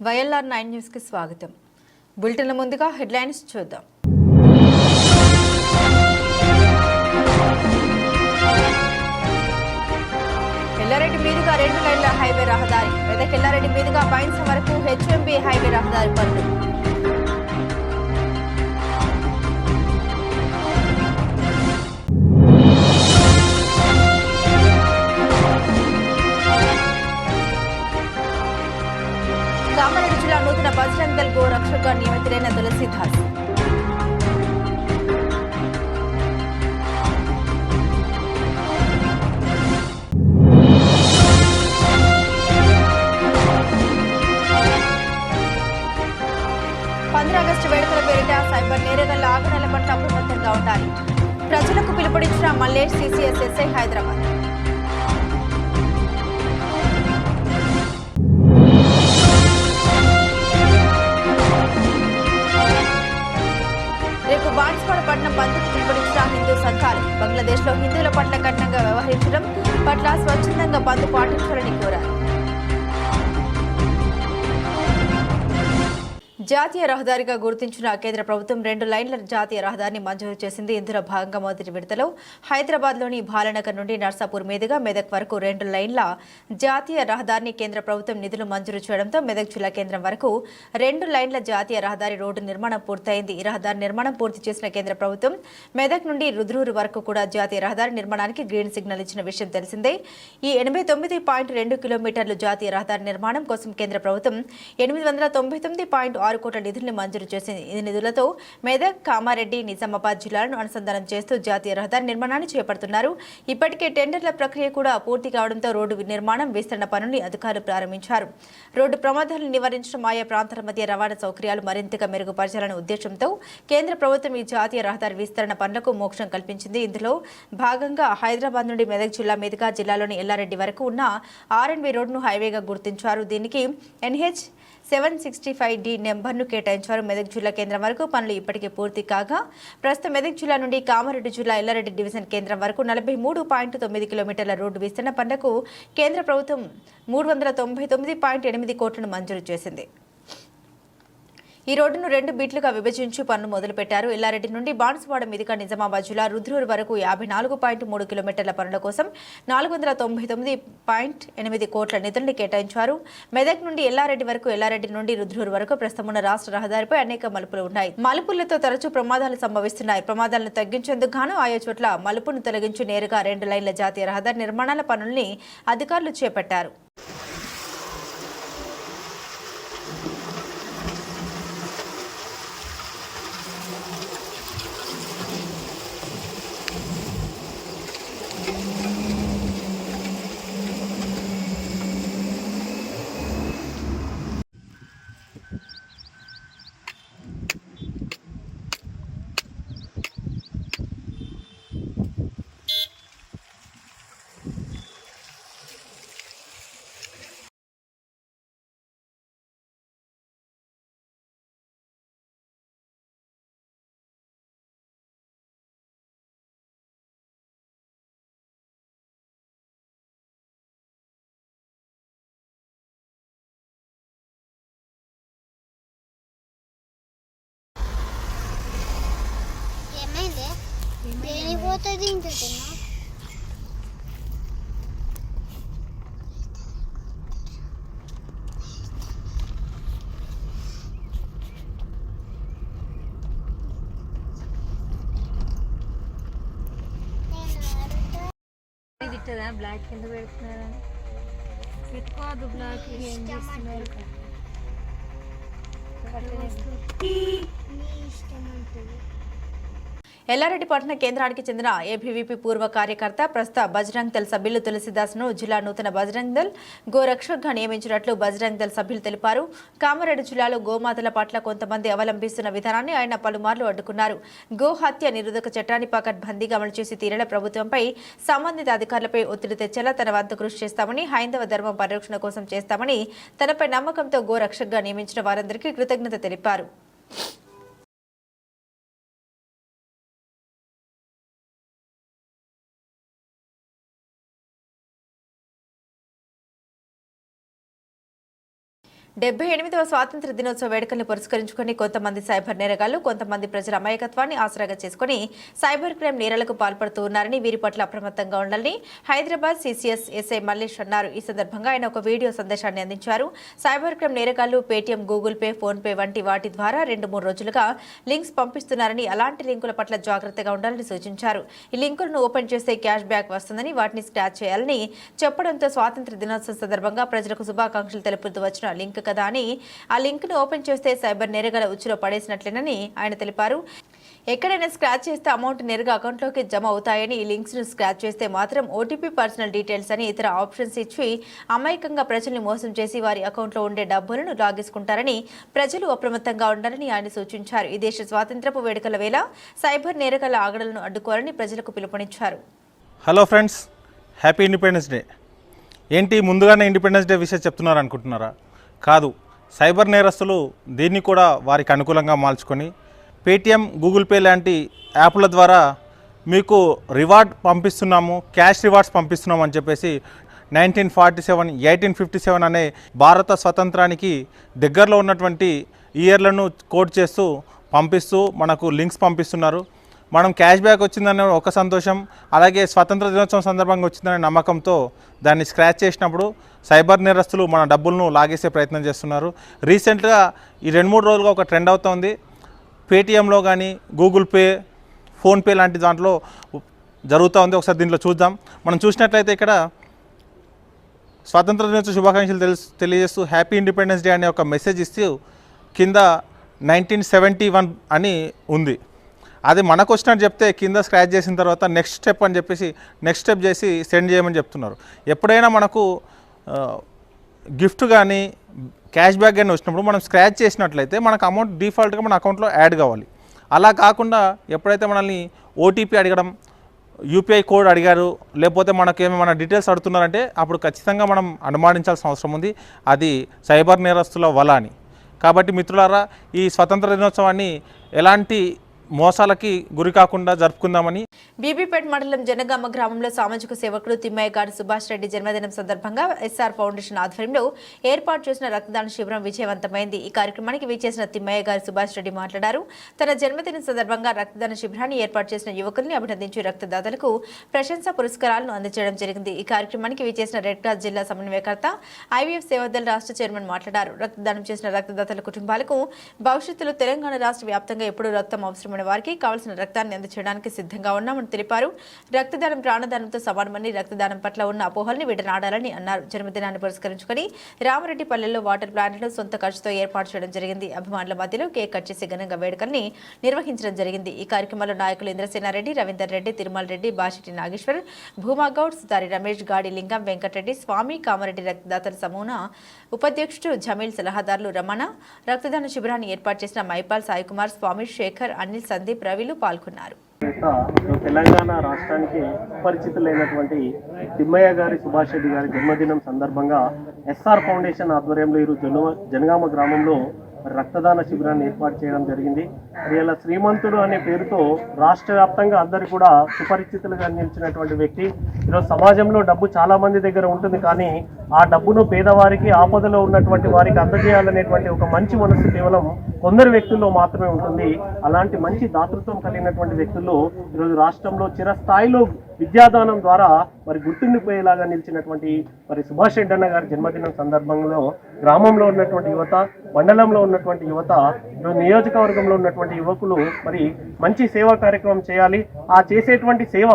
YLR nine న్యూస్కి స్వాగతం. బులెటిన్ల ముందుగా హెడ్లైన్స్ చూద్దాం. ఎల్లారెడ్డి మీదుగా రెండు లైన్ల హైవే రహదారి. మెదక్ ఎల్లారెడ్డి మీదుగా బైన్స్ వరకు హెచ్ఎంబి హైవే రహదారి పనులు. సంఘాలు బంగ్లాదేశ్లో హిందువుల పట్ల కఠినంగా వ్యవహరించడం పట్ల స్వచ్ఛందంగా బంద్ పాటించాలని కోరారు. జాతీయ రహదారిగా గుర్తించిన కేంద్ర ప్రభుత్వం రెండు లైన్ల జాతీయ రహదారిని మంజూరు చేసింది. ఇందులో భాగంగా మొదటి విడతలో హైదరాబాద్లోని బాలనగర్ నుండి నర్సాపూర్ మీదుగా మెదక్ వరకు రెండు లైన్ల జాతీయ రహదారిని కేంద్ర ప్రభుత్వం నిధులు మంజూరు చేయడంతో మెదక్ జిల్లా కేంద్రం వరకు రెండు లైన్ల జాతీయ రహదారి రోడ్డు నిర్మాణం పూర్తయింది. ఈ రహదారి నిర్మాణం పూర్తి చేసిన కేంద్ర ప్రభుత్వం మెదక్ నుండి రుద్రూరు వరకు కూడా జాతీయ రహదారి నిర్మాణానికి గ్రీన్ సిగ్నల్ ఇచ్చిన విషయం తెలిసిందే. ఈ ఎనభై తొమ్మిది పాయింట్ రెండు కిలోమీటర్లు జాతీయ రహదారి నిర్మాణం కోసం కేంద్ర ప్రభుత్వం ఎనిమిది వందల తొంభై తొమ్మిది పాయింట్ ఆరు కోట్ల నిధులను మంజూరు చేసింది. ఈ నిధులతో మెదక్ కామారెడ్డి నిజామాబాద్ జిల్లాలను అనుసంధానం చేస్తూ జాతీయ రహదారి నిర్మాణాన్ని చేపడుతున్నారు. ఇప్పటికే టెండర్ల ప్రక్రియ కూడా పూర్తి కావడంతో రోడ్డు నిర్మాణం విస్తరణ పనుల్ని అధికారులు ప్రారంభించారు. రోడ్డు ప్రమాదాలను నివారించడం ఆయా ప్రాంతాల మధ్య రవాణా సౌకర్యాలు మరింతగా మెరుగుపరచాలనే ఉద్దేశంతో కేంద్ర ప్రభుత్వం ఈ జాతీయ రహదారి విస్తరణ పనులకు మోక్షం కల్పించింది. ఇందులో భాగంగా హైదరాబాద్ నుండి మెదక్ జిల్లా మీదుగా జిల్లాలోని ఎల్లారెడ్డి వరకు ఉన్న ఆర్ఎన్బి రోడ్డును హైవేగా గుర్తించారు. దీనికి NH seven sixty five D నెంబర్ను కేటాయించారు మెదక్ జిల్లా కేంద్రం వరకు. పనులు ఇప్పటికే పూర్తి కాగా ప్రస్తుతం మెదక్ జిల్లా నుండి కామారెడ్డి జిల్లా ఎల్లారెడ్డి డివిజన్ కేంద్రం వరకు నలభై మూడు పాయింట్ తొమ్మిది కిలోమీటర్ల రోడ్డు విస్తరణ పనులకు కేంద్ర ప్రభుత్వం మూడు వందల తొంభై తొమ్మిది పాయింట్ ఎనిమిది కోట్లను మంజూరు చేసింది. ఈ రోడ్డును రెండు బీట్లుగా విభజించి పనులు మొదలుపెట్టారు. ఎల్లారెడ్డి నుండి బాన్సువాడ మీదుగా నిజామాబాద్ జిల్లా రుద్రూరు వరకు యాభై నాలుగు పాయింట్ మూడు కిలోమీటర్ల పనుల కోసం నాలుగు వందల తొంభై తొమ్మిది పాయింట్ ఎనిమిది కోట్ల నిధులను కేటాయించారు. మెదక్ నుండి ఎల్లారెడ్డి వరకు ఎల్లారెడ్డి నుండి రుద్రూరు వరకు ప్రస్తుతం రాష్ట్ర రహదారిపై అనేక మలుపులు ఉన్నాయి. మలుపులతో తరచూ ప్రమాదాలు సంభవిస్తున్నాయి. ప్రమాదాలను తగ్గించేందుకు గాను ఆయా చోట్ల మలుపును తొలగించి నేరుగా రెండు లైన్ల జాతీయ రహదారి నిర్మాణాల పనుల్ని అధికారులు చేపట్టారు. దేని పోతుంది ఇంటున్నా తిట్టదా బ్లాక్ కింద పెడుతున్నారా పెట్టుకోవద్దు బ్లాక్ ఏం చేస్తున్నారు నీ ఇష్టం ఉంటుంది ఎల్లారెడ్డిపట్న కేంద్రానికి చెందిన ఏబీవీపీ పూర్వ కార్యకర్త ప్రస్తుత బజరంగ్ దళ్ సభ్యులు తులసిదాస్ను జిల్లా నూతన బజరంగ్ దళ్ గోరక్షక్గా నియమించినట్లు బజరంగ్ దళ్ సభ్యులు తెలిపారు. కామారెడ్డి జిల్లాలో గోమాతల పట్ల కొంతమంది అవలంబిస్తున్న విధానాన్ని ఆయన పలుమార్లు అడ్డుకున్నారు. గోహత్య నిరోధక చట్టాన్ని పకడ్బందీగా అమలు చేసి తీరల ప్రభుత్వంపై సంబంధిత అధికారులపై ఒత్తిడి తెచ్చేలా తన వంతు కృషి చేస్తామని హైందవ ధర్మం పరిరక్షణ కోసం చేస్తామని తనపై నమ్మకంతో గోరక్షక్గా నియమించిన వారందరికీ కృతజ్ఞత తెలిపారు. డెబ్బై ఎనిమిదవ స్వాతంత్ర దినోత్సవ వేడుకల్ని పురస్కరించుకుని కొంతమంది సైబర్ నేరగాళ్ళు కొంతమంది ప్రజల అమాయకత్వాన్ని ఆసరాగా చేసుకుని సైబర్ క్రైమ్ నేరాలకు పాల్పడుతూ ఉన్నారని వీరి పట్ల అప్రమత్తంగా ఉండాలని హైదరాబాద్ సీసీఎస్ ఎస్ఐ మల్లేష్ అన్నారు. ఈ సందర్భంగా ఆయన ఒక వీడియో సందేశాన్ని అందించారు. సైబర్ క్రైమ్ నేరగాళ్ళు Paytm Google Pay PhonePe వంటి వాటి ద్వారా రెండు మూడు రోజులుగా లింక్స్ పంపిస్తున్నారని అలాంటి లింకుల పట్ల జాగ్రత్తగా ఉండాలని సూచించారు. ఈ లింకులను ఓపెన్ చేస్తే క్యాష్ బ్యాక్ వస్తుందని వాటిని స్క్రాచ్ చేయాలని చెప్పడంతో స్వాతంత్ర దినోత్సవం సందర్భంగా ప్రజలకు శుభాకాంక్షలు తెలుపుతూ వచ్చిన లింక్ కదా అని ఆ లింక్ను ఓపెన్ చేస్తే సైబర్ నేరగల ఉచ్చులో పడేసినట్లేనని ఆయన తెలిపారు. ఎక్కడైనా స్క్రాచ్ చేస్తే అమౌంట్ నేరుగా అకౌంట్లోకి జమ అవుతాయని ఈ లింక్స్ను స్క్రాచ్ చేస్తే మాత్రం ఓటీపీ పర్సనల్ డీటెయిల్స్ అని ఇతర ఆప్షన్స్ ఇచ్చి అమాయకంగా ప్రజల్ని మోసం చేసి వారి అకౌంట్లో ఉండే డబ్బులను లాగేసుకుంటారని ప్రజలు అప్రమత్తంగా ఉండాలని ఆయన సూచించారు. ఈ దేశ స్వాతంత్రపు వేడుకల వేళ సైబర్ నేరగల ఆగడలను అడ్డుకోవాలని ప్రజలకు పిలుపునిచ్చారు. Hello friends happy independence day. ఏంటి ముందుగానే ఇండిపెండెన్స్ డే విషయం చెప్తున్నారు అనుకుంటున్నారా కాదు సైబర్ నేరస్తులు దీన్ని కూడా వారికి అనుకూలంగా మార్చుకొని పేటిఎం గూగుల్ పే లాంటి యాప్ల ద్వారా మీకు రివార్డ్ పంపిస్తున్నాము క్యాష్ రివార్డ్స్ పంపిస్తున్నాము అని చెప్పేసి nineteen forty seven eighteen fifty seven అనే భారత స్వతంత్రానికి దగ్గరలో ఉన్నటువంటి ఇయర్లను కోట్ చేస్తూ పంపిస్తూ మనకు లింక్స్ పంపిస్తున్నారు. మనం క్యాష్ బ్యాక్ వచ్చిందనే ఒక సంతోషం అలాగే స్వతంత్ర దినోత్సవం సందర్భంగా వచ్చిందనే నమ్మకంతో దాన్ని స్క్రాచ్ చేసినప్పుడు సైబర్ నేరస్తులు మన డబ్బులను లాగేసే ప్రయత్నం చేస్తున్నారు. రీసెంట్గా ఈ రెండు మూడు రోజులుగా ఒక ట్రెండ్ అవుతోంది పేటిఎంలో కానీ గూగుల్ పే ఫోన్పే లాంటి దాంట్లో జరుగుతూ ఉంది. ఒకసారి దీంట్లో చూద్దాం. మనం చూసినట్లయితే ఇక్కడ స్వాతంత్ర దినోత్సవ శుభాకాంక్షలు తెలుసు తెలియజేస్తూ హ్యాపీ ఇండిపెండెన్స్ డే అనే ఒక మెసేజ్ ఇస్తూ కింద నైన్టీన్ సెవెంటీ వన్ అని ఉంది. అది మనకు వచ్చినట్టు చెప్తే కింద స్క్రాచ్ చేసిన తర్వాత నెక్స్ట్ స్టెప్ అని చెప్పేసి నెక్స్ట్ స్టెప్ చేసి సెండ్ చేయమని చెప్తున్నారు. ఎప్పుడైనా మనకు గిఫ్ట్ కానీ క్యాష్ బ్యాక్ కానీ వచ్చినప్పుడు మనం స్క్రాచ్ చేసినట్లయితే మనకు అమౌంట్ డిఫాల్ట్గా మన అకౌంట్లో యాడ్ కావాలి. అలా కాకుండా ఎప్పుడైతే మనల్ని ఓటీపీ అడగడం యూపీఐ కోడ్ అడిగారు లేకపోతే మనకు ఏమైనా డీటెయిల్స్ అడుగుతున్నారంటే అప్పుడు ఖచ్చితంగా మనం అనుమానించాల్సిన అవసరం ఉంది. అది సైబర్ నేరస్తుల వల అని. కాబట్టి మిత్రులారా ఈ స్వతంత్ర దినోత్సవాన్ని ఎలాంటి మోసాలకి గురి కాకుండా జరుపుకుందామని బీబీపేట్ మండలం జనగామ గ్రామంలో సామాజిక సేవకుడు తిమ్మయ్య గారు సుభాష్ రెడ్డి జన్మదినం సందర్భంగా ఎస్ఆర్ ఫౌండేషన్ ఆధ్వర్యంలో ఏర్పాటు చేసిన రక్తదాన శిబిరం విజయవంతమైంది. ఈ కార్యక్రమానికి విచ్చేసిన తిమ్మయ్య గారు సుభాష్ రెడ్డి మాట్లాడారు. తన జన్మదినం సందర్భంగా రక్తదాన శిబిరాన్ని ఏర్పాటు చేసిన యువకుల్ని అభినందించి రక్తదాతలకు ప్రశంసా పురస్కారాలను అందజేయడం జరిగింది. ఈ కార్యక్రమానికి విచ్చేసిన రెడ్ క్రాస్ జిల్లా సమన్వయకర్త ఐవీఎఫ్ సేవాదళ రాష్ట్ర చైర్మన్ మాట్లాడారు. రక్తదానం చేసిన రక్తదాతల కుటుంబాలకు భవిష్యత్తులో తెలంగాణ రాష్ట్ర వ్యాప్తంగా ఎప్పుడూ రక్తం అవసరం అవసరమైన వారికి కావలసిన రక్తాన్ని అందచేయడానికి సిద్ధంగా ఉన్నామని తెలిపారు. రక్తదానం ప్రాణదానంతో సమానమని రక్తదానం పట్ల ఉన్న అపోహల్ని విడనాడాలని అన్నారు. జన్మదినాన్ని పురస్కరించుకుని రామరెడ్డి పల్లెల్లో వాటర్ ప్లాంట్ను సొంత ఖర్చుతో ఏర్పాటు చేయడం జరిగింది. అభిమానుల మధ్యలో కేక్ కట్ చేసి ఘనంగా వేడుకల్ని నిర్వహించడం జరిగింది. ఈ కార్యక్రమంలో నాయకులు ఇంద్రసేనారెడ్డి రవీందర్ రెడ్డి తిరుమల రెడ్డి బాషిటి నాగేశ్వర్ భూమాగౌడ్ సుతారి రమేష్ గాడి లింగం వెంకటరెడ్డి స్వామి కామారెడ్డి రక్తదాతల సమూహ ఉపాధ్యక్షుడు జమీల్ సలహాదారులు రమణ రక్తదాన శిబిరాన్ని ఏర్పాటు చేసిన మైపాల్ సాయికుమార్ స్వామి శేఖర్ అనిల్ సందీప్ రవిలు పాల్గొన్నారు. తెలంగాణ రాష్ట్రానికి పరిచితులైనటువంటి తిమ్మయ్య గారి సుభాష్ రెడ్డి గారి జన్మదినం సందర్భంగా ఎస్ఆర్ ఫౌండేషన్ ఆధ్వర్యంలో ఈరోజు జను జనగామ గ్రామంలో రక్తదాన శిబిరాన్ని ఏర్పాటు చేయడం జరిగింది. ఇలా శ్రీమంతుడు అనే పేరుతో రాష్ట్ర వ్యాప్తంగా అందరు కూడా సుపరిచితులుగా నిలిచినటువంటి వ్యక్తి. ఈరోజు సమాజంలో డబ్బు చాలా మంది దగ్గర ఉంటుంది కానీ ఆ డబ్బును పేదవారికి ఆపదలో ఉన్నటువంటి వారికి అందజేయాలనేటువంటి ఒక మంచి మనసు కేవలం కొందరు వ్యక్తుల్లో మాత్రమే ఉంటుంది. అలాంటి మంచి దాతృత్వం కలిగినటువంటి వ్యక్తుల్లో ఈరోజు రాష్ట్రంలో చిరస్థాయిలో విద్యాదానం ద్వారా మరి గుర్తుండిపోయేలాగా నిలిచినటువంటి మరి సుభాష్ రెడ్డి అన్న గారి జన్మదినం సందర్భంలో గ్రామంలో ఉన్నటువంటి యువత మండలంలో ఉన్నటువంటి యువత నియోజకవర్గంలో ఉన్నటువంటి యువకులు మరి మంచి సేవా కార్యక్రమం చేయాలి. ఆ చేసేటువంటి సేవ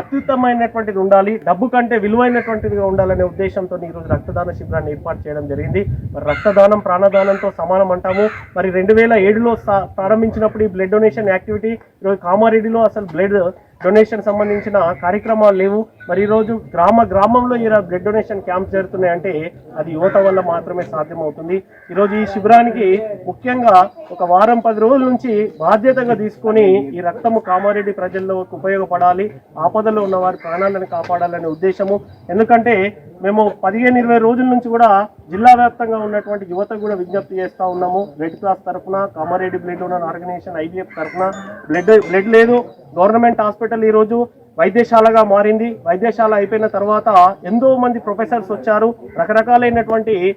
అత్యుత్తమైనటువంటిది ఉండాలి. డబ్బు కంటే విలువైనటువంటిదిగా ఉండాలనే ఉద్దేశంతో ఈరోజు రక్తదాన శిబిరాన్ని ఏర్పాటు చేయడం జరిగింది. మరి రక్తదానం ప్రాణదానంతో సమానం అంటాము. మరి రెండు వేల ఏడులో ప్రారంభించినప్పుడు ఈ బ్లడ్ డొనేషన్ యాక్టివిటీ ఈరోజు కామారెడ్డిలో అసలు బ్లడ్ డొనేషన్ సంబంధించిన కార్యక్రమాలు లేవు. మరి ఈరోజు గ్రామ గ్రామంలో ఈ బ్లడ్ డొనేషన్ క్యాంప్ జరుగుతున్నాయంటే అది యువత వల్ల మాత్రమే సాధ్యమవుతుంది. ఈరోజు ఈ శిబిరానికి ముఖ్యంగా ఒక వారం పది రోజుల నుంచి బాధ్యతగా తీసుకొని ఈ రక్తము కామారెడ్డి ప్రజల్లో ఉపయోగపడాలి ఆపదలో ఉన్న వారి ప్రాణాలను కాపాడాలనే ఉద్దేశము. ఎందుకంటే మేము పదిహేను ఇరవై రోజుల నుంచి కూడా జిల్లా వ్యాప్తంగా ఉన్నటువంటి యువతకు కూడా విజ్ఞప్తి చేస్తూ ఉన్నాము. రెడ్ క్రాస్ తరఫున Kamareddy blood donor organisation IBF తరఫున బ్లడ్ బ్లడ్ లేదు. గవర్నమెంట్ హాస్పిటల్ ఈరోజు వైద్యశాలగా మారింది. వైద్యశాల అయిపోయిన తర్వాత ఎంతో మంది ప్రొఫెసర్స్ వచ్చారు. రకరకాలైనటువంటి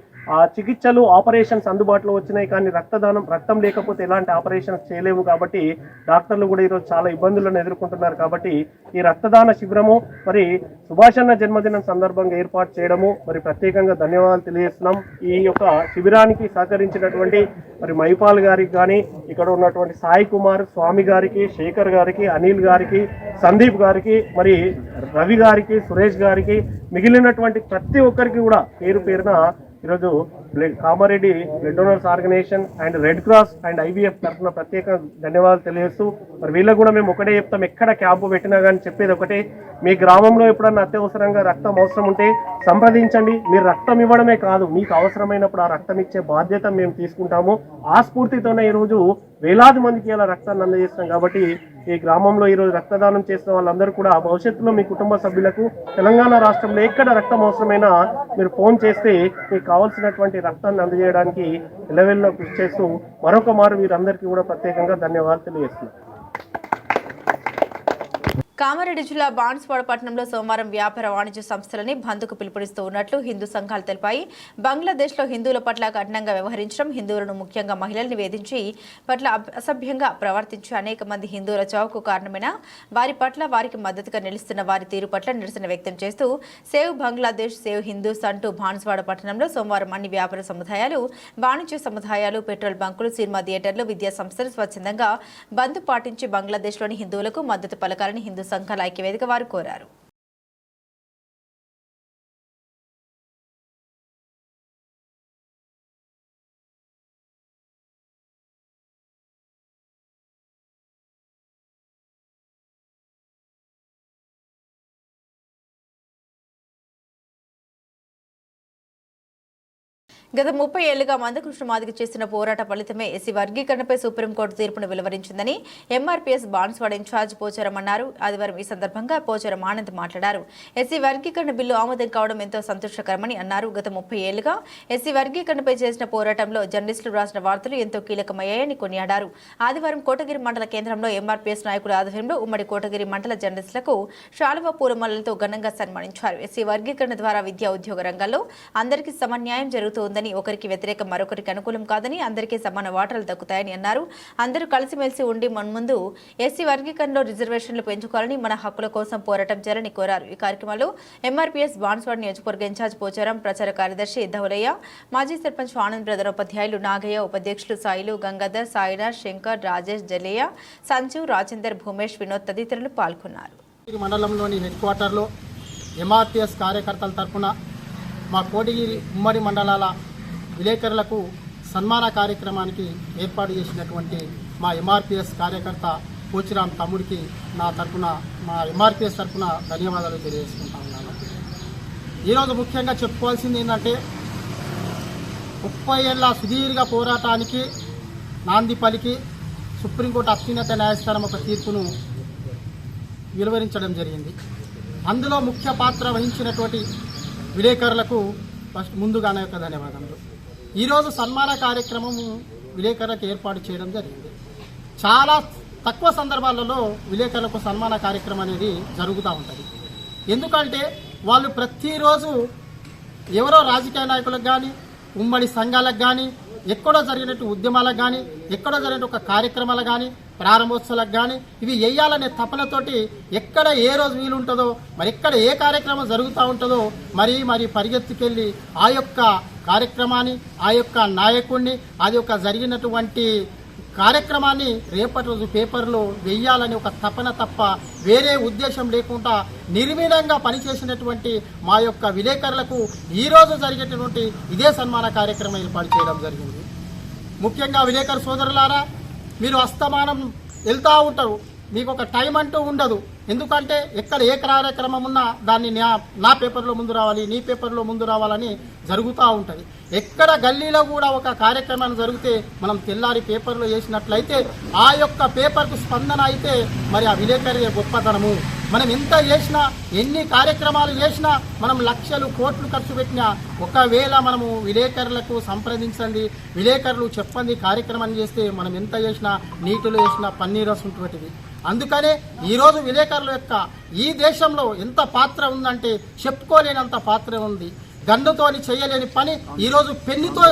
చికిత్సలు ఆపరేషన్స్ అందుబాటులో వచ్చినాయి కానీ రక్తదానం రక్తం లేకపోతే ఎలాంటి ఆపరేషన్స్ చేయలేము కాబట్టి డాక్టర్లు కూడా ఈరోజు చాలా ఇబ్బందులను ఎదుర్కొంటున్నారు కాబట్టి ఈ రక్తదాన శిబిరము మరి సుభాష్ అన్న జన్మదినం సందర్భంగా ఏర్పాటు చేయడము మరి ప్రత్యేకంగా ధన్యవాదాలు తెలియజేస్తున్నాం. ఈ యొక్క శిబిరానికి సహకరించినటువంటి మరి మైపాల్ గారికి కానీ ఇక్కడ ఉన్నటువంటి సాయి కుమార్ స్వామి గారికి శేఖర్ గారికి అనిల్ గారికి సందీప్ గారికి మరి రవి గారికి సురేష్ గారికి మిగిలినటువంటి ప్రతి ఒక్కరికి కూడా పేరు పేరున ఈరోజు blood Kamareddy blood donors organisation and red cross and IVF తరఫున ప్రత్యేక ధన్యవాదాలు తెలియజేస్తూ మరి వీళ్ళకు కూడా మేము ఒకటే చెప్తాం ఎక్కడ క్యాంపు పెట్టినా కానీ చెప్పేది ఒకటే మీ గ్రామంలో ఎప్పుడన్నా అత్యవసరంగా రక్తం అవసరం ఉంటే సంప్రదించండి మీరు రక్తం ఇవ్వడమే కాదు మీకు అవసరమైనప్పుడు ఆ రక్తం ఇచ్చే బాధ్యత మేము తీసుకుంటాము. ఆ స్ఫూర్తితోనే ఈరోజు వేలాది మందికి ఇలా రక్తాన్ని అందజేస్తాం కాబట్టి ఈ గ్రామంలో ఈరోజు రక్తదానం చేసిన వాళ్ళందరూ కూడా భవిష్యత్తులో మీ కుటుంబ సభ్యులకు తెలంగాణ రాష్ట్రంలో ఎక్కడ రక్తం అవసరమైనా మీరు ఫోన్ చేస్తే మీకు కావాల్సినటువంటి రక్తాన్ని అందజేయడానికి ఎలవెల్లో కృషి చేస్తూ మరొక మారు వీరందరికీ కూడా ప్రత్యేకంగా ధన్యవాదాలు తెలియజేస్తున్నాను కామారెడ్డి జిల్లా బాన్స్వాడ పట్టణంలో సోమవారం వ్యాపార వాణిజ్య సంస్థలని బంద్కు పిలుపునిస్తూ ఉన్నట్లు హిందూ సంఘాలు తెలిపాయి. బంగ్లాదేశ్లో హిందువుల పట్ల కఠినంగా వ్యవహరించడం హిందువులను ముఖ్యంగా మహిళల్ని వేధించి పట్ల అసభ్యంగా ప్రవర్తించి అనేక మంది హిందువుల చావుకు కారణమైన వారి పట్ల వారికి మద్దతుగా నిలుస్తున్న వారి తీరు పట్ల నిరసన వ్యక్తం చేస్తూ సేవ్ బంగ్లాదేశ్ సేవ్ హిందూస్ అంటూ బాన్స్వాడ పట్టణంలో సోమవారం అన్ని వ్యాపార సముదాయాలు వాణిజ్య సముదాయాలు పెట్రోల్ బంకులు సినిమా థియేటర్లు విద్యా సంస్థలు స్వచ్ఛందంగా బంద్ పాటించి బంగ్లాదేశ్లోని హిందువులకు మద్దతు పలకాలని హిందూ సంఘాల ఐక్యవేదిక వారు కోరారు. గత ముప్పై ఏళ్ళుగా మందకృష్ణ మాదిగ చేసిన పోరాట ఫలితమే ఎస్సీ వర్గీకరణపై సుప్రీంకోర్టు తీర్పును వెలువరించిందని ఎంఆర్పీఎస్ బాన్స్వాడ ఇన్ఛార్జ్ పోచారం అన్నారు. ఆదివారం ఈ సందర్భంగా పోచారం ఆనంద్ మాట్లాడారు. ఎస్సీ వర్గీకరణ బిల్లు ఆమోదం కావడం ఎంతో సంతోషకరమని అన్నారు. గత ముప్పై ఏళ్ళుగా ఎస్సీ వర్గీకరణపై చేసిన పోరాటంలో జర్నలిస్టులు రాసిన వార్తలు ఎంతో కీలకమయ్యాయని కొనియాడారు. ఆదివారం కోటగిరి మండల కేంద్రంలో ఎంఆర్పీఎస్ నాయకుల ఆధ్వర్యంలో ఉమ్మడి కోటగిరి మండల జర్నలిస్టులకు శాలువ పూలమాలలతో ఘనంగా సన్మానించారు. ఎస్సీ వర్గీకరణ ద్వారా విద్యా ఉద్యోగ రంగాల్లో అందరికీ సమన్యాయం జరుగుతోందని ఒకరికి వ్యతిరేకం మరొకరికి అనుకూలం కాదని అందరికీ సమాన వాటాలు దక్కుతాయని అన్నారు. అందరూ కలిసిమెలిసి ఉండి మున్ముందు ఎస్సీ వర్గీకరణలో రిజర్వేషన్లు పెంచుకోవాలని మన హక్కుల కోసం పోరాటం చేయాలని కోరారు. ఈ కార్యక్రమంలో ఎంఆర్పీఎస్ బాన్స్వాడ్ నియోజకవర్గ ఇన్ఛార్జ్ పోచారం ప్రచార కార్యదర్శి ధవలయ్య మాజీ సర్పంచ్ ఆనంద్ బ్రదర్ ఉపాధ్యాయులు నాగయ్య ఉపాధ్యక్షులు సాయిలు గంగాధర్ సాయినాథ్ శంకర్ రాజేష్ జలేయ సంజీవ్ రాజేందర్ భూమేష్ వినోద్ తదితరులు పాల్గొన్నారు. మండలంలోని హెడ్ క్వార్టర్లో ఎంఆర్పిఎస్ కార్యకర్తల తరపున మా కోటగిరి ఉమ్మడి మండలాల విలేకరులకు సన్మాన కార్యక్రమానికి ఏర్పాటు చేసినటువంటి మా ఎంఆర్పిఎస్ కార్యకర్త పోచిరామ్ తమ్ముడికి నా తరపున మా ఎంఆర్పిఎస్ తరఫున ధన్యవాదాలు తెలియజేసుకుంటా ఉన్నాను. ఈరోజు ముఖ్యంగా చెప్పుకోవాల్సింది ఏంటంటే ముప్పై ఏళ్ళ సుదీర్ఘ పోరాటానికి నాంది పలికి సుప్రీంకోర్టు అత్యున్నత న్యాయస్థానం ఒక తీర్పును వెలువరించడం జరిగింది. అందులో ముఖ్య పాత్ర వహించినటువంటి విలేకరులకు ఫస్ట్ ముందుగా నా యొక్క ధన్యవాదములు ఈరోజు సన్మాన కార్యక్రమం విలేకరులకు ఏర్పాటు చేయడం జరిగింది. చాలా తక్కువ సందర్భాలలో విలేకరులకు సన్మాన కార్యక్రమం అనేది జరుగుతూ ఉంటుంది. ఎందుకంటే వాళ్ళు ప్రతిరోజు ఎవరో రాజకీయ నాయకులకు కానీ ఉమ్మడి సంఘాలకు కానీ ఎక్కడో జరిగినట్టు ఉద్యమాలకు కానీ ఎక్కడో జరిగిన ఒక కార్యక్రమాలకు కానీ ప్రారంభోత్సవాలకు కానీ ఇవి వేయాలనే తపనతోటి ఎక్కడ ఏ రోజు వీలుంటుందో మరి ఎక్కడ ఏ కార్యక్రమం జరుగుతూ ఉంటుందో మరి మరి పరిగెత్తుకెళ్ళి ఆ యొక్క కార్యక్రమాన్ని ఆ యొక్క నాయకుడిని అది ఒక జరిగినటువంటి కార్యక్రమాన్ని రేపటి రోజు పేపర్లో వెయ్యాలని ఒక తపన తప్ప వేరే ఉద్దేశం లేకుండా నిర్వీణంగా పనిచేసినటువంటి మా యొక్క విలేకరులకు ఈరోజు జరిగేటటువంటి ఇదే సన్మాన కార్యక్రమం ఏర్పాటు చేయడం జరిగింది. ముఖ్యంగా విలేకరు సోదరులారా మీరు అస్తమానం వెళ్తూ ఉంటారు. మీకు ఒక టైం అంటూ ఉండదు. ఎందుకంటే ఎక్కడ ఏ కార్యక్రమం ఉన్నా దాన్ని నా నా పేపర్లో ముందు రావాలి నీ పేపర్లో ముందు రావాలని జరుగుతూ ఉంటుంది. ఎక్కడ గల్లీలో కూడా ఒక కార్యక్రమం జరిగితే మనం తెల్లారి పేపర్లో వేసినట్లయితే ఆ యొక్క పేపర్కు స్పందన అయితే మరి ఆ విలేకరి గొప్పతనము. మనం ఎంత చేసినా ఎన్ని కార్యక్రమాలు చేసినా మనం లక్షలు కోట్లు ఖర్చు పెట్టినా ఒకవేళ మనము విలేకరులకు సంప్రదించండి విలేకరులు చెప్పండి కార్యక్రమం చేస్తే మనం ఎంత చేసినా నీటిలో వేసినా పన్నీర్ వస్తుంటువంటిది అందుకనే ఈరోజు విలేకరుల యొక్క ఈ దేశంలో ఎంత పాత్ర ఉందంటే చెప్పుకోలేనంత పాత్ర ఉంది. గన్నుతోని చేయలేని పని ఈరోజు పెన్నుతో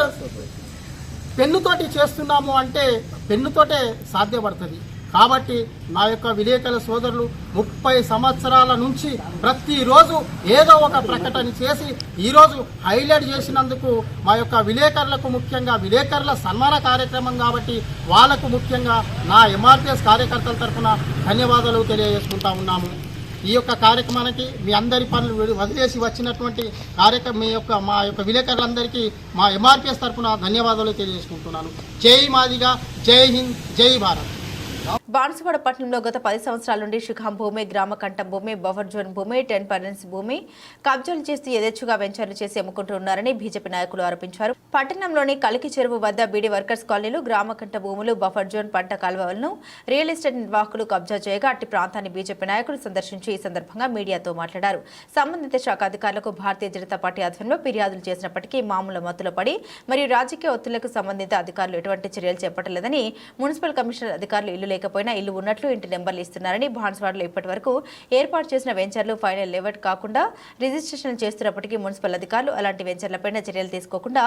పెన్నుతోటి చేస్తున్నాము అంటే పెన్నుతోటే సాధ్యపడుతుంది. కాబట్టి నా యొక్క విలేకరుల సోదరులు ముప్పై సంవత్సరాల నుంచి ప్రతిరోజు ఏదో ఒక ప్రకటన చేసి ఈరోజు హైలైట్ చేసినందుకు మా యొక్క విలేకరులకు ముఖ్యంగా విలేకరుల సన్మాన కార్యక్రమం కాబట్టి వాళ్ళకు ముఖ్యంగా నా ఎంఆర్పిఎస్ కార్యకర్తల తరఫున ధన్యవాదాలు తెలియజేసుకుంటా ఉన్నాము. ఈ యొక్క కార్యక్రమానికి మీ అందరి పనులు వదిలేసి వచ్చినటువంటి కార్యక్రమం మీ యొక్క మా యొక్క విలేకరులందరికీ మా ఎంఆర్పిఎస్ తరఫున ధన్యవాదాలు తెలియజేసుకుంటున్నాను. జై మాదిగా జై హింద్ జై భారత్. బాన్సువాడ పట్టణంలో గత పది సంవత్సరాల నుండి శిఖాం భూమి గ్రామ కంట భూమి బఫర్ జోన్ భూమి టెన్ పర్సెన్స్ భూమి కబ్జాలు చేస్తూ యథేచ్ఛగా వెంచర్లు చేసి అమ్ముకుంటున్నారని బీజేపీ నాయకులు ఆరోపించారు. పట్టణంలోని కలికి చెరువు వద్ద బీడీ వర్కర్స్ కాలనీలు గ్రామ కంట భూములు బఫర్ జోన్ పంట కాలువలను రియల్ ఎస్టేట్ నిర్వాహకులు కబ్జా చేయగా అట్టి ప్రాంతాన్ని బీజేపీ నాయకులు సందర్శించి ఈ సందర్భంగా మీడియాతో మాట్లాడారు. సంబంధిత శాఖ అధికారులకు భారతీయ జనతా పార్టీ ఆధ్వర్యంలో ఫిర్యాదులు చేసినప్పటికీ మామూలు మత్తులో పడి మరియు రాజకీయ ఒత్తిళ్ళకు సంబంధిత అధికారులు ఎటువంటి చర్యలు చేపట్టలేదని మున్సిపల్ కమిషనర్ అధికారులు ఇల్లు లేకపోతే లేకపోయినా ఇల్లు ఉన్నట్లు ఇంటి నెంబర్లు ఇస్తున్నారని బాన్స్వాడలో ఇప్పటి వరకు ఏర్పాటు చేసిన వెంచర్లు ఫైనల్ లెవెట్ కాకుండా రిజిస్ట్రేషన్ చేస్తున్నప్పటికీ మున్సిపల్ అధికారులు అలాంటి వెంచర్లపైన చర్యలు తీసుకోకుండా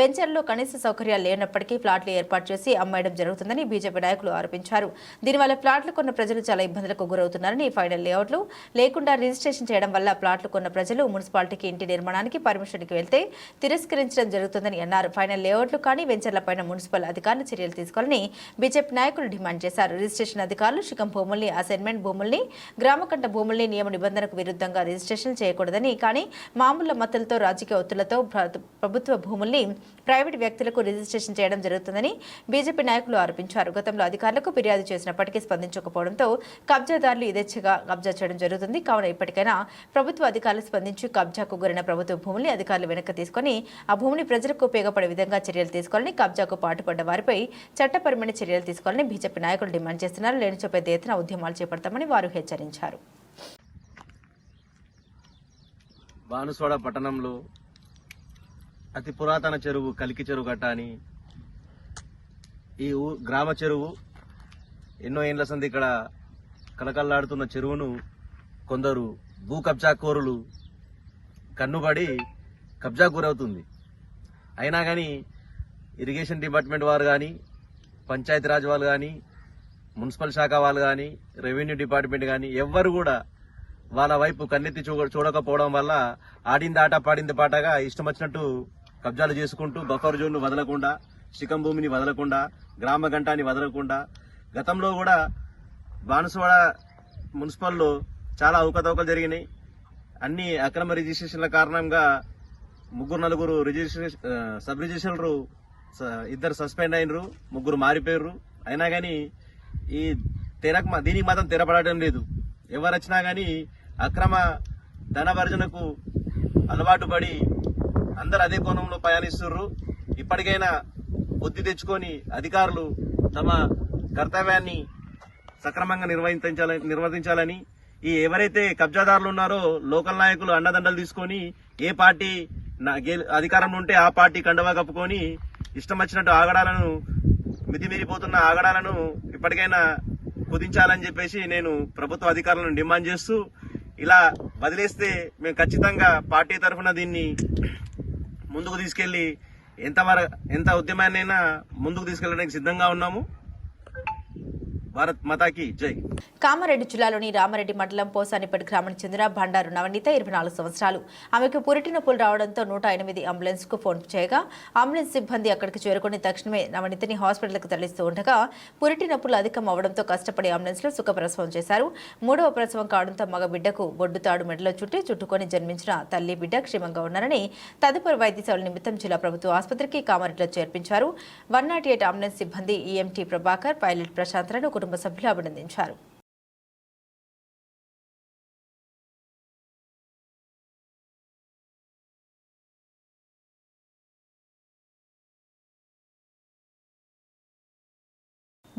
వెంచర్లో కనీస సౌకర్యాలు లేనప్పటికీ ప్లాట్లు ఏర్పాటు చేసి అమ్మేయడం జరుగుతుందని బీజేపీ నాయకులు ఆరోపించారు. దీనివల్ల ప్లాట్లు కొన్న ప్రజలు చాలా ఇబ్బందులకు గురవుతున్నారని ఫైనల్ లేఅవుట్లు లేకుండా రిజిస్ట్రేషన్ చేయడం వల్ల ప్లాట్లు కొన్న ప్రజలు మున్సిపాలిటీకి ఇంటి నిర్మాణానికి పర్మిషన్కి వెళ్తే తిరస్కరించడం జరుగుతుందని అన్నారు. ఫైనల్ లేఅవుట్లు కానీ వెంచర్లపైన మున్సిపల్ అధికారులు చర్యలు తీసుకోవాలని బీజేపీ నాయకులు డిమాండ్ చేశారు. రిజిస్ట్రేషన్ అధికారులు శిఖం భూముల్ని అసైన్మెంట్ భూముల్ని గ్రామకంట భూముల్ని నియమ నిబంధనకు విరుద్ధంగా రిజిస్ట్రేషన్ చేయకూడదని కానీ మామూలు మద్దతులతో రాజకీయ ఒత్తులతో ప్రభుత్వ భూముల్ని ప్రైవేట్ వ్యక్తులకు రిజిస్ట్రేషన్ చేయడం జరుగుతుందని బీజేపీ నాయకులు ఆరోపించారు. గతంలో అధికారులకు ఫిర్యాదు చేసినప్పటికీ స్పందించకపోవడంతో కబ్జాదారులు యథేచ్ఛగా కబ్జా చేయడం జరుగుతుంది. కావున ఇప్పటికైనా ప్రభుత్వ అధికారులు స్పందించి కబ్జాకు గురైన ప్రభుత్వ భూముల్ని అధికారులు వెనక్కి తీసుకొని ఆ భూమిని ప్రజలకు ఉపయోగపడే విధంగా చర్యలు తీసుకోవాలని కబ్జాకు పాటుపడ్డ వారిపై చట్టపరమైన చర్యలు తీసుకోవాలని బీజేపీ నాయకులు డిమాండ్ చేస్తున్నారు లేనిచో పెద్ద ఎత్తున ఉద్యమాలు చేపడతామని వారు హెచ్చరించారు. బానుసోడ పట్టణంలో అతి పురాతన చెరువు కలికి చెరువు గట్ట అని ఈ ఊ గ్రామ చెరువు ఎన్నో ఏండ్ల సంది ఇక్కడ కలకల్లాడుతున్న చెరువును కొందరు భూ కబ్జా కోరులు కన్నుబడి కబ్జా గురవుతుంది. అయినా కానీ ఇరిగేషన్ డిపార్ట్మెంట్ వారు కానీ పంచాయతీరాజ్ వాళ్ళు కానీ మున్సిపల్ శాఖ వాళ్ళు కానీ రెవెన్యూ డిపార్ట్మెంట్ కానీ ఎవ్వరు కూడా వాళ్ళ వైపు కన్నెత్తి చూడకపోవడం వల్ల ఆడింది ఆట పాడింది పాటగా ఇష్టం వచ్చినట్టు కబ్జాలు చేసుకుంటూ బఫర్ జోన్ను వదలకుండా శిఖం భూమిని వదలకుండా గ్రామ గంటాన్ని వదలకుండా గతంలో కూడా బాన్సువాడ మున్సిపల్లో చాలా అవకతవకలు జరిగినాయి. అన్ని అక్రమ రిజిస్ట్రేషన్ల కారణంగా ముగ్గురు నలుగురు రిజిస్ట్రేషన్ సబ్ రిజిస్ట్రేషన్లు స- ఇద్దరు సస్పెండ్ అయినరు ముగ్గురు మారిపోయారు అయినా కానీ ఈ తెరకు మా- దీనికి మాత్రం తెరపడటం లేదు. ఎవరు వచ్చినా కానీ అక్రమ ధనవర్జనకు అలవాటు పడి అందరు అదే కోణంలో పయనిస్తుర్రు ఇప్పటికైనా బుద్ధి తెచ్చుకొని అధికారులు తమ కర్తవ్యాన్ని సక్రమంగా నిర్వహించాలని నిర్వర్తించాలని ఈ ఎవరైతే కబ్జాదారులు ఉన్నారో లోకల్ నాయకులు అండదండలు తీసుకొని ఏ పార్టీ నా- అధికారంలో ఉంటే ఆ పార్టీ కండవా కప్పుకొని ఇష్టం వచ్చినట్టు ఆగడాలను మితిమీరిపోతున్న ఆగడాలను ఇప్పటికైనా కుదించాలని చెప్పేసి నేను ప్రభుత్వ అధికారులను డిమాండ్ చేస్తూ ఇలా వదిలేస్తే మేము ఖచ్చితంగా పార్టీ తరఫున దీన్ని ముందుకు తీసుకెళ్ళి ఎంత ఎంత ఉద్యమాన్నైనా ముందుకు తీసుకెళ్ళడానికి సిద్ధంగా ఉన్నాము. భారత్ మాతాకి జై. కామారెడ్డి జిల్లాలోని రామారెడ్డి మండలం పోసానిపేట గ్రామానికి చెందిన బండారు నవనీత ఇరవై నాలుగు సంవత్సరాలు. ఆమెకు పురిటి నొప్పులు రావడంతో నూట ఎనిమిది అంబులెన్స్కు ఫోన్ చేయగా అంబులెన్స్ సిబ్బంది అక్కడికి చేరుకుని తక్షణమే నవనీతని హాస్పిటల్కు తరలిస్తూ ఉండగా పురిటి నొప్పులు అధికం అవడంతో కష్టపడి అంబులెన్స్లో సుఖప్రసవం చేశారు. మూడవ ప్రసవం కావడంతో మగ బిడ్డకు బొడ్డు తాడు మెడలో చుట్టి చుట్టుకొని జన్మించిన తల్లి బిడ్డ క్షేమంగా ఉన్నారని తదుపరి వైద్య సేవల నిమిత్తం జిల్లా ప్రభుత్వ ఆసుపత్రికి కామారెడ్డిలో చేర్పించారు. వన్ నాట్ ఎయిట్ అంబులెన్స్ సిబ్బంది ఈఎంటీ ప్రభాకర్ పైలట్ ప్రశాంత్లను కుటుంబ సభ్యులు అభినందించారు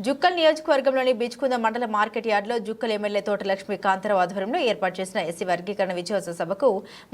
జుక్కల్ నియోజకవర్గంలోని బిచ్కుంద మండల మార్కెట్ యార్డులో జుక్కల్ ఎమ్మెల్యే తోట లక్ష్మీ కాంతారావు ఆధ్వర్యంలో ఏర్పాటు చేసిన ఎస్సీ వర్గీకరణ విజయోత్సవ సభకు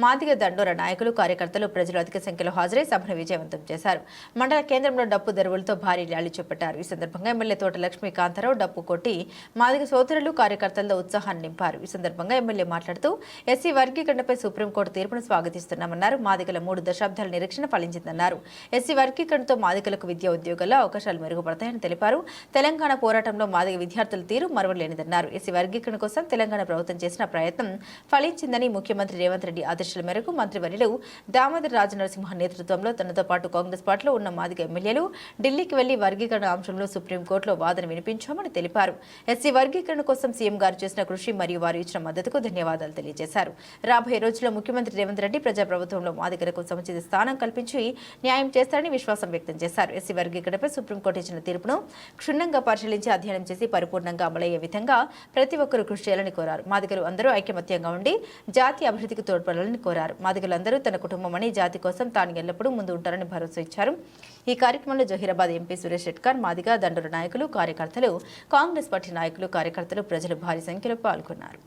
మాదిగ దండోర నాయకులు కార్యకర్తలు ప్రజలు అధిక సంఖ్యలో హాజరై సభను విజయవంతం చేశారు. మండల కేంద్రంలో డప్పు దరువులతో భారీ ర్యాలీ చేపట్టారు. ఈ సందర్భంగా ఎమ్మెల్యే తోట లక్ష్మీ కాంతారావు డప్పు కొట్టి మాదిగ సోదరులు కార్యకర్తలతో ఉత్సాహాన్ని నింపారు. ఈ సందర్భంగా ఎమ్మెల్యే మాట్లాడుతూ ఎస్సీ వర్గీకరణపై సుప్రీంకోర్టు తీర్పును స్వాగతిస్తున్నామన్నారు. మాదిగల మూడు దశాబ్దాల నిరీక్షణ ఫలించిందన్నారు. ఎస్సీ వర్గీకరణతో మాదిగలకు విద్యా ఉద్యోగాల్లో అవకాశాలు మెరుగుపడతాయని తెలిపారు. తెలంగాణ తెలంగాణ పోరాటంలో మాదిగ విద్యార్థుల తీరు మరవలేనిదన్నారు. ఎస్సీ వర్గీకరణ కోసం తెలంగాణ ప్రభుత్వం చేసిన ప్రయత్నం ఫలించిందని ముఖ్యమంత్రి రేవంత్ రెడ్డి ఆదేశాల మేరకు మంత్రివర్యులు దామోదర్ రాజనరసింహ నేతృత్వంలో తనతో పాటు కాంగ్రెస్ పార్టీలో ఉన్న మాదిగ ఎమ్మెల్యేలు ఢిల్లీకి వెళ్ళి వర్గీకరణ అంశంలో సుప్రీంకోర్టులో వాదన వినిపించామని తెలిపారు. ఎస్సీ వర్గీకరణ కోసం సీఎం గారు చేసిన కృషి మరియు వారు ఇచ్చిన మద్దతుకు ధన్యవాదాలు తెలియజేశారు. రాబోయే రోజుల్లో ముఖ్యమంత్రి రేవంత్ రెడ్డి ప్రజాప్రభుత్వంలో మాదిగలకు సముచిత స్థానం కల్పించి న్యాయం చేస్తారని విశ్వాసం వ్యక్తం చేశారు. ఎస్సీ వర్గీకరణపై సుప్రీంకోర్టు ఇచ్చిన తీర్పును క్షుణ్ణంగా పరిశీలించి అధ్యయనం చేసి పరిపూర్ణంగా అమలయ్యే విధంగా ప్రతి ఒక్కరూ కృషి చేయాలని కోరారు. మాదిగలు అందరూ ఐకమత్యంగా ఉండి జాతి అభివృద్ధికి తోడ్పడాలని కోరారు. మాదిగలందరూ తన కుటుంబం అని జాతి కోసం తాను ఎల్లప్పుడూ ముందు ఉంటారని భరోసా ఇచ్చారు. ఈ కార్యక్రమంలో జహీరాబాద్ ఎంపీ సురేష్ షెట్కర్ మాదిగ దండరు నాయకులు కార్యకర్తలు కాంగ్రెస్ పార్టీ నాయకులు కార్యకర్తలు ప్రజలు భారీ సంఖ్యలో పాల్గొన్నారు.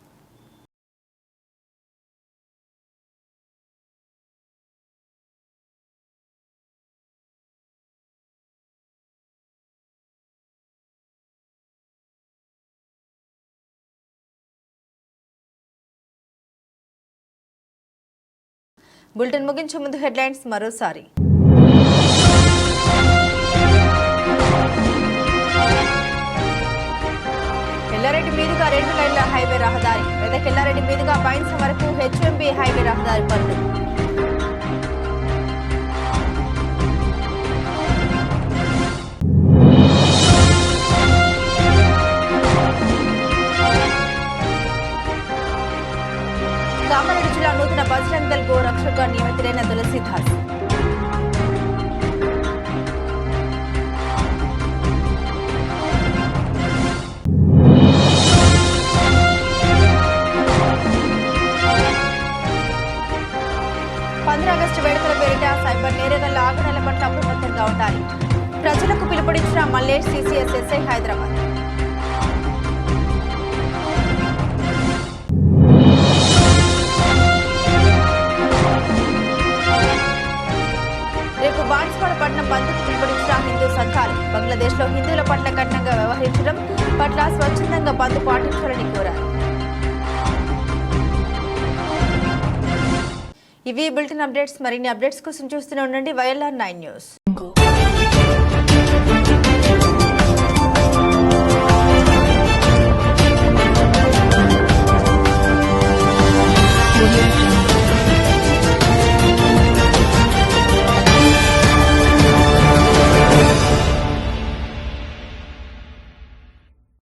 బులెటిన్ ముగించే ముందు హెడ్లైన్స్ మరోసారి. ఎల్లారెడ్డి మీదుగా రెండు లైన్ల హైవే రహదారి మెదక్ ఎల్లారెడ్డి మీదుగా బైన్స్ వరకు హెచ్ఎంబీ హైవే రహదారి పనులు. కామారెడ్డి జిల్లా నూతన బజరంగ్ దల్ గో రక్షకుగా నియమితులైన తులసిదాస్ ఆగస్టు వేడుకల పేరిట సైబర్ నేరగాళ్ళ ఆగడాల పట్ల అప్రమత్తంగా ఉండాలి. ప్రజలకు పిలుపునిచ్చిన మల్లేష్ సిసిఎస్ఎస్ఐ హైదరాబాద్. బంద్ పాటించాలని కోరారు. ఇవి బులెటిన్ అప్డేట్స్. మరిన్ని అప్డేట్స్ కోసం చూస్తూనే ఉండండి. YLR nine news.